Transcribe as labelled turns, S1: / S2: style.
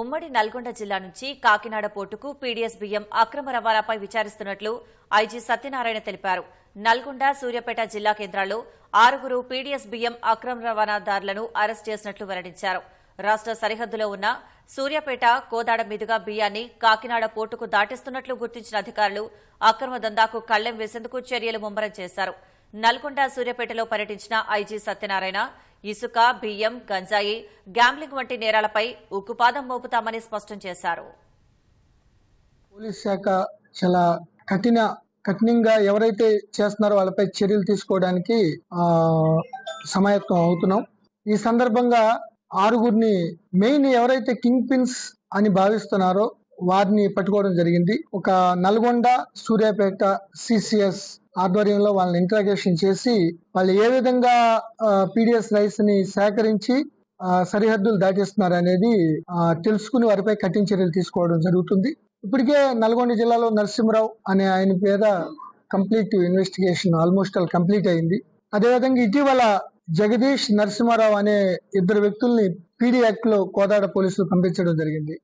S1: ఉమ్మడి నల్గొండ జిల్లా నుంచి కాకినాడ పోర్టుకు పీడీఎస్ బియ్యం అక్రమ రవాణాపై విచారిస్తున్నట్లు ఐజీ సత్యనారాయణ తెలిపారు. నల్గొండ సూర్యాపేట జిల్లా కేంద్రాల్లో ఆరుగురు పీడీఎస్ బియ్యం అక్రమ రవాణాదారులను అరెస్ట్ చేసినట్లు వెల్లడించారు. రాష్ట్ర సరిహద్దులో ఉన్న సూర్యాపేట కోదాడ మీదుగా బియ్యాన్ని కాకినాడ పోర్టుకు దాటిస్తున్నట్లు గుర్తించిన అధికారులు అక్రమ దందాకు కళ్ళెం వేసేందుకు చర్యలు ముమ్మరం చేశారు. నల్గొండ సూర్యాపేటలో పర్యటించిన ఐజీ సత్యనారాయణ ఇసుక బియ్యం గంజాయి గ్యాంబ్లింగ్ వంటి నేరాలపై ఉక్కుపాదం మోపుతామని స్పష్టం చేశారు.
S2: పోలీస్ శాఖ చాలా కఠిన కఠినంగా ఎవరైతే చేస్తున్నారో వాళ్ళపై చర్యలు తీసుకోవడానికి సమాయత్వం సమాయత్తం అవుతున్నాం. ఈ సందర్భంగా ఆరుగురిని మెయిన్ ఎవరైతే కింగ్ పిన్స్ అని భావిస్తున్నారో వారిని పట్టుకోవడం జరిగింది. ఒక నల్గొండ సూర్యాపేట సిసిఎస్ ఆధ్వర్యంలో వాళ్ళని ఇంట్రాగేషన్ చేసి వాళ్ళు ఏ విధంగా పీడిఎస్ రైస్ని సేకరించి సరిహద్దులు దాటిస్తున్నారు అనేది తెలుసుకుని వారిపై కఠిన చర్యలు తీసుకోవడం జరుగుతుంది. ఇప్పటికే నల్గొండ జిల్లాలో నరసింహరావు అనే ఆయన పేద complete investigation almost all complete అయింది. అదేవిధంగా ఇటీవల జగదీష్ నరసింహారావు అనే ఇద్దరు వ్యక్తుల్ని పీడీ యాక్ట్లో కోదాడ పోలీసులు పంపించడం జరిగింది.